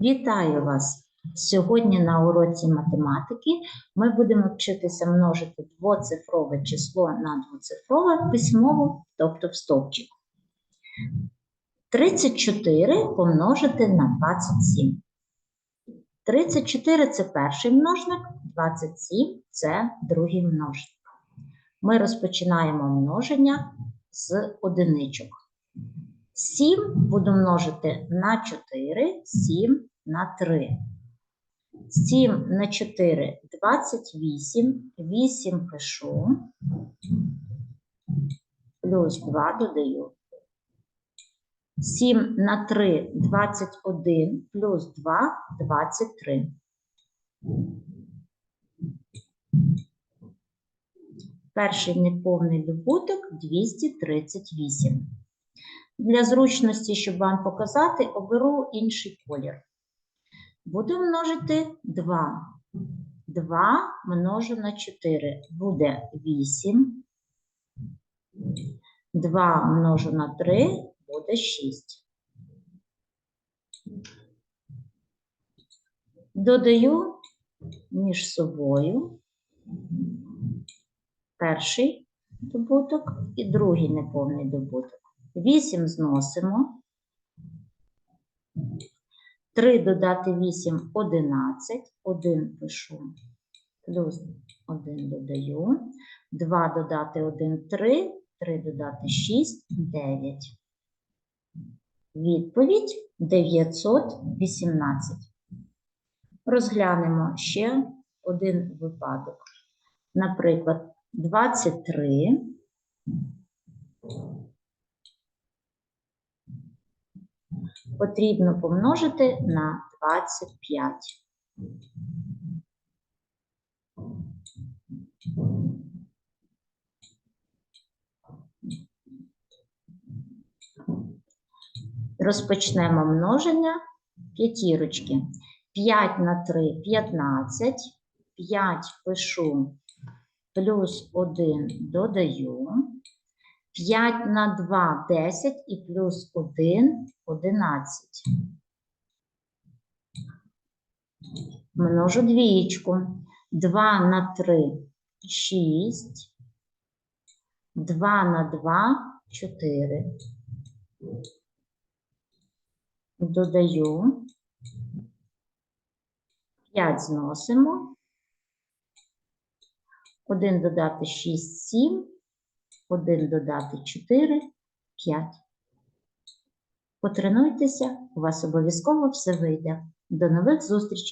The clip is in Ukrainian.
Вітаю вас! Сьогодні на уроці математики ми будемо вчитися множити двоцифрове число на двоцифрове письмово, тобто в стовпчик. 34 помножити на 27. 34 це перший множник, 27 це другий множник. Ми розпочинаємо множення з одиничок. 7 буду множити на 4, 7 на 3. 7 на 4 – 28, 8 пишу, плюс 2 додаю. 7 на 3 – 21, плюс 2 – 23. Перший неповний добуток – 238. Для зручності, щоб вам показати, оберу інший колір. Буду множити 2. 2 множу на 4 буде 8. 2 множу на 3 буде 6. Додаю між собою перший добуток і другий неповний добуток. 8 зносимо. 3 додати 8 – 11. 1 пишу. Плюс 1 додаю. 2 додати 1 – 3. 3 додати 6 – 9. Відповідь 918. Розглянемо ще один випадок. Наприклад, 23. Потрібно помножити на 25. Розпочнемо множення п'ятірочки. 5 на 3 – 15, 5 пишу, плюс 1 додаю. 5 на 2 – 10 і плюс 1 – 11. Множу двієчку. 2 на 3 – 6. 2 на 2 – 4. Додаю. 5 зносимо. 1 додати 6 – 7. 1 додати 4 – 5. Потренуйтеся, у вас обов'язково все вийде. До нових зустрічей!